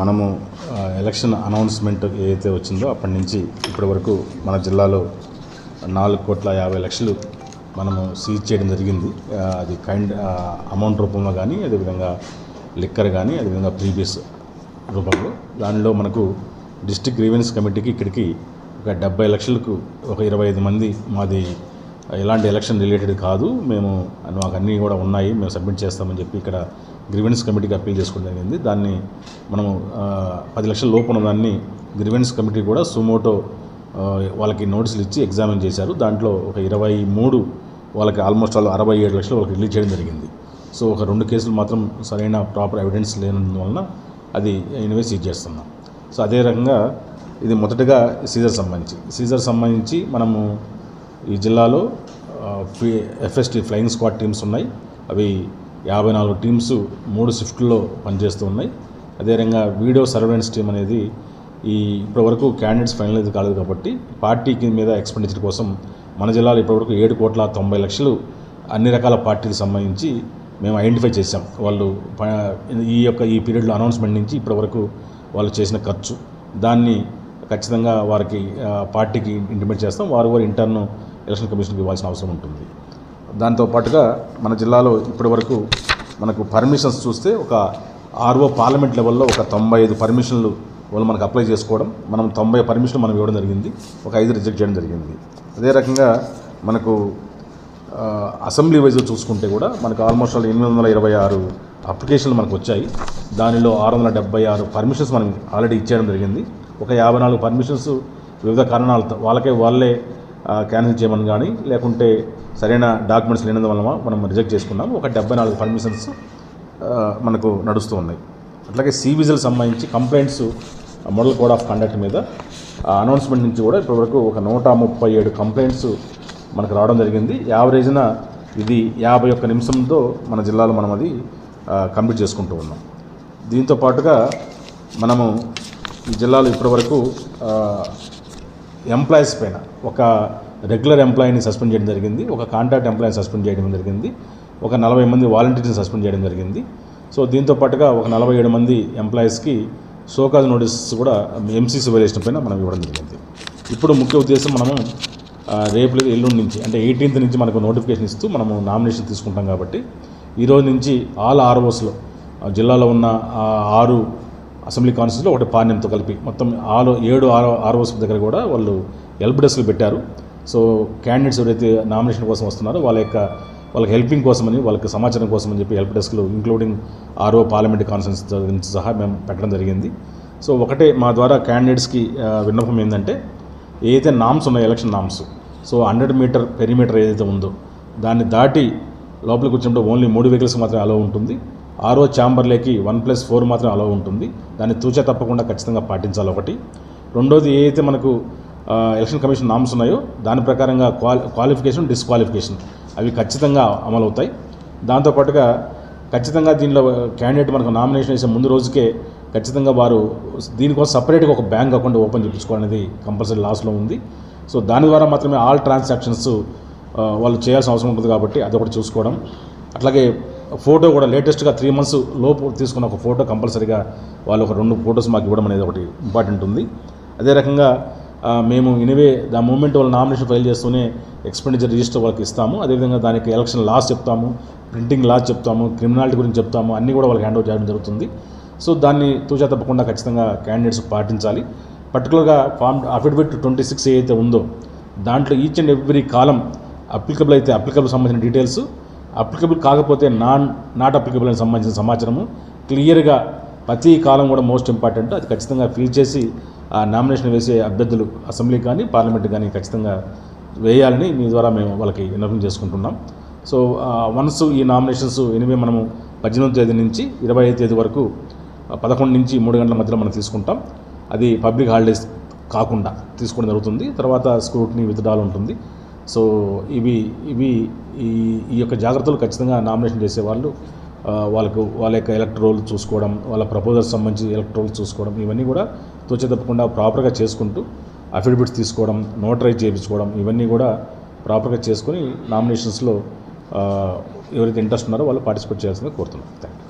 మనము election announcement ఏదైతే వచ్చిందో అప్పటి నుంచి ఇప్పటి వరకు మన జిల్లాలో నాలుగు కోట్ల యాభై లక్షలు మనము సీజ్ చేయడం జరిగింది. అది కైండ్ అమౌంట్ రూపంలో కానీ అదేవిధంగా లిక్కర్ కానీ అదేవిధంగా ప్రీవియస్ రూపంలో. దానిలో మనకు డిస్టిక్ గ్రీవెన్స్ కమిటీకి ఇక్కడికి ఒక డెబ్బై లక్షలకు ఒక ఇరవై ఐదు మంది మాది ఎలాంటి ఎలక్షన్ రిలేటెడ్ కాదు. మేము మాకు అన్నీ కూడా ఉన్నాయి. మేము సబ్మిట్ చేస్తామని చెప్పి ఇక్కడ గ్రివెన్స్ కమిటీకి అప్పీల్ చేసుకోవడం జరిగింది. దాన్ని మనము పది లక్షల లోపున దాన్ని గ్రివెన్స్ కమిటీ కూడా సుమోటో వాళ్ళకి నోటీసులు ఇచ్చి ఎగ్జామిన్ చేశారు. దాంట్లో ఒక ఇరవై మూడు వాళ్ళకి ఆల్మోస్ట్ ఆల్ అరవై ఏడు లక్షలు వాళ్ళకి రిలీజ్ చేయడం జరిగింది. సో ఒక రెండు కేసులు మాత్రం సరైన ప్రాపర్ ఎవిడెన్స్ లేనందువలన అది ఎనివే సీజ్ చేస్తున్నాం. సో అదే రకంగా ఇది మొదటగా సీజర్ సంబంధించి. సీజర్ సంబంధించి మనము ఈ జిల్లాలో ఎఫ్ఎస్టీ ఫ్లయింగ్ స్క్వాడ్ టీమ్స్ ఉన్నాయి. అవి యాభై నాలుగు టీమ్స్ మూడు షిఫ్ట్లో పనిచేస్తూ ఉన్నాయి. అదేవిధంగా వీడియో సర్వేలెన్స్ టీం అనేది ఈ ఇప్పటివరకు క్యాండిడేట్స్ ఫైనలైజ్ కాలేదు కాబట్టి పార్టీకి మీద ఎక్స్పెండిచర్ కోసం మన జిల్లాలో ఇప్పటివరకు ఏడు కోట్ల తొంభై లక్షలు అన్ని రకాల పార్టీలకు సంబంధించి మేము ఐడెంటిఫై చేసాం వాళ్ళు ఈ యొక్క ఈ పీరియడ్లో అనౌన్స్మెంట్ నుంచి ఇప్పటివరకు వాళ్ళు చేసిన ఖర్చు. దాన్ని ఖచ్చితంగా వారికి పార్టీకి ఇంటిమేట్ చేస్తాం. వారు వారి ఇంటర్న్ ఎలక్షన్ కమిషన్కి ఇవ్వాల్సిన అవసరం ఉంటుంది. దాంతో పాటుగా మన జిల్లాలో ఇప్పటివరకు మనకు పర్మిషన్స్ చూస్తే ఒక ఆర్ఓ పార్లమెంట్ లెవెల్లో ఒక తొంభై ఐదు పర్మిషన్లు వాళ్ళు మనకు అప్లై చేసుకోవడం మనం తొంభై పర్మిషన్లు మనం ఇవ్వడం జరిగింది. ఒక ఐదు రిజెక్ట్ చేయడం జరిగింది. అదే రకంగా మనకు అసెంబ్లీ వైజ్ చూసుకుంటే కూడా మనకు ఆల్మోస్ట్ ఆల్ ఎనిమిది వందల ఇరవై ఆరు అప్లికేషన్లు మనకు వచ్చాయి. దానిలో ఆరు వందల డెబ్బై ఆరు పర్మిషన్స్ మనం ఆల్రెడీ ఇచ్చేయడం జరిగింది. ఒక యాభై నాలుగు పర్మిషన్స్ వివిధ కారణాలతో వాళ్ళకే వాళ్ళే క్యాన్సిల్ చేయమని కానీ లేకుంటే సరైన డాక్యుమెంట్స్ లేనందువల్ల మనం రిజెక్ట్ చేసుకున్నాం. ఒక డెబ్బై నాలుగు పర్మిషన్స్ మనకు నడుస్తూ ఉన్నాయి. అట్లాగే సీ విజిల్ సంబంధించి complaints model code of conduct మీద అనౌన్స్మెంట్ నుంచి కూడా ఇప్పటివరకు ఒక నూట ముప్పై ఏడు కంప్లైంట్స్ మనకు రావడం జరిగింది. యావరేజ్న ఇది యాభై ఒక్క నిమిషంతో మన జిల్లాలో మనం అది కంప్లీట్ చేసుకుంటూ ఉన్నాం. దీంతో పాటుగా మనము ఈ జిల్లాలో ఇప్పటివరకు ఎంప్లాయీస్ పైన ఒక రెగ్యులర్ ఎంప్లాయీని సస్పెండ్ చేయడం జరిగింది ఒక కాంట్రాక్ట్ ఎంప్లాయీని సస్పెండ్ చేయడం జరిగింది ఒక నలభై మంది వాలంటీర్స్ని సస్పెండ్ చేయడం జరిగింది. సో దీంతో పాటుగా ఒక నలభై ఏడు మంది ఎంప్లాయీస్కి షోకాజ్ నోటీస్ కూడా ఎంసీసీ వైలేషన్ పైన మనం ఇవ్వడం జరిగింది. ఇప్పుడు ముఖ్య ఉద్దేశం మనము రేపు లేదా ఎల్లుండి నుంచి అంటే ఎయిటీన్త్ నుంచి మనకు నోటిఫికేషన్ ఇస్తూ మనము నామినేషన్ తీసుకుంటాం కాబట్టి ఈరోజు నుంచి ఆల్ ఆర్ఓస్లో జిల్లాలో ఉన్న ఆరు అసెంబ్లీ కాన్స్టిట్యూన్సీలో ఒకటి పార్లమెంట్తో కలిపి మొత్తం ఆరు ఏడు ఆరో ఆర్ఓస్ దగ్గర కూడా వాళ్ళు హెల్ప్ డెస్క్లు పెట్టారు. సో క్యాండిడేట్స్ ఎవరైతే నామినేషన్ కోసం వస్తున్నారో వాళ్ళ యొక్క వాళ్ళకి హెల్పింగ్ కోసమని వాళ్ళకి సమాచారం కోసమని చెప్పి హెల్ప్ డెస్క్లు ఇంక్లూడింగ్ ఆర్ఓ పార్లమెంట్ కాన్ఫరెన్స్ సహా మేము పెట్టడం జరిగింది. సో ఒకటే మా ద్వారా క్యాండిడేట్స్కి విన్నపం ఏంటంటే ఏదైతే నామ్స్ ఉన్నాయో election norms so hundred meter perimeter ఏదైతే ఉందో దాన్ని దాటి లోపలికి వచ్చినప్పుడు ఓన్లీ మూడు వెహికల్స్ మాత్రమే అలో ఉంటుంది. ఆరో ఛాంబర్లేకి వన్ ప్లస్ ఫోర్ మాత్రం అలవ్ ఉంటుంది. దాన్ని తూచా తప్పకుండా ఖచ్చితంగా పాటించాలి ఒకటి. రెండోది ఏదైతే మనకు ఎలక్షన్ కమిషన్ నామ్స్ ఉన్నాయో దాని ప్రకారంగా క్వాలి క్వాలిఫికేషన్ డిస్క్వాలిఫికేషన్ అవి ఖచ్చితంగా అమలవుతాయి దాంతోపాటుగా ఖచ్చితంగా దీనిలో క్యాండిడేట్ మనకు నామినేషన్ వేసే ముందు రోజుకే ఖచ్చితంగా వారు దీనికోసం సపరేట్గా ఒక బ్యాంక్ అకౌంట్ ఓపెన్ చేయించుకోవడం అనేది కంపల్సరీ లాస్లో ఉంది. సో దాని ద్వారా మాత్రమే ఆల్ ట్రాన్సాక్షన్స్ వాళ్ళు చేయాల్సిన అవసరం ఉంటుంది కాబట్టి అది ఒకటి చూసుకోవడం. అట్లాగే ఫోటో కూడా లేటెస్ట్గా త్రీ మంత్స్ లోపు తీసుకున్న ఒక ఫోటో కంపల్సరీగా వాళ్ళు ఒక రెండు ఫొటోస్ మాకు ఇవ్వడం అనేది ఒకటి ఇంపార్టెంట్ ఉంది. అదే రకంగా మేము ఇనివే దా మూమెంట్ వాళ్ళు నామినేషన్ ఫైల్ చేస్తూనే ఎక్స్పెండిచర్ రిజిస్టర్ వాళ్ళకి ఇస్తాము. అదేవిధంగా దానికి ఎలక్షన్ లాస్ చెప్తాము ప్రింటింగ్ లాస్ చెప్తాము క్రిమినాలిటీ గురించి చెప్తాము అన్నీ కూడా వాళ్ళకి హ్యాండ్ ఓవర్ చేయడం జరుగుతుంది. సో దాన్ని తూచా తప్పకుండా ఖచ్చితంగా క్యాండిడేట్స్ పాటించాలి. పర్టికులర్గా ఫామ్ అఫిడవిట్ ట్వంటీ సిక్స్ ఏదైతే ఉందో దాంట్లో each and every column applicable అయితే అప్లికబుల్ సంబంధించిన డీటెయిల్స్ అప్లికబుల్ కాకపోతే నాన్ నాట్ అప్లికబుల్ అని సంబంధించిన సమాచారము క్లియర్గా ప్రతి కాలం కూడా మోస్ట్ ఇంపార్టెంట్ అది ఖచ్చితంగా ఫిల్ చేసి ఆ నామినేషన్ వేసే అభ్యర్థులు అసెంబ్లీ కానీ పార్లమెంట్ కానీ ఖచ్చితంగా వేయాలని మీ ద్వారా మేము వాళ్ళకి విన్నపం చేసుకుంటున్నాం. సో వన్స్ ఈ నామినేషన్స్ ఎనివే మనము పద్దెనిమిది తేదీ నుంచి ఇరవై ఐదు తేదీ వరకు పదకొండు నుంచి మూడు గంటల మధ్యలో మనం తీసుకుంటాం. అది పబ్లిక్ హాలిడేస్ కాకుండా తీసుకోవడం జరుగుతుంది. తర్వాత స్క్రూట్నీ విత్డ్రాల్ ఉంటుంది. సో ఇవి ఇవి ఈ ఈ యొక్క జాగ్రత్తలు ఖచ్చితంగా నామినేషన్ చేసేవాళ్ళు వాళ్ళకు వాళ్ళ యొక్క ఎలక్ట్రోల్ చూసుకోవడం వాళ్ళ ప్రపోజల్స్ సంబంధించి ఎలక్ట్రోల్ చూసుకోవడం ఇవన్నీ కూడా తోచే తప్పకుండా ప్రాపర్గా చేసుకుంటూ అఫిడవిట్స్ తీసుకోవడం నోటరైజ్ చేయించుకోవడం ఇవన్నీ కూడా ప్రాపర్గా చేసుకొని నామినేషన్స్లో ఎవరైతే ఇంట్రెస్ట్ ఉన్నారో వాళ్ళు పార్టిసిపేట్ చేయాల్సిందిగా కోరుతున్నాం. థ్యాంక్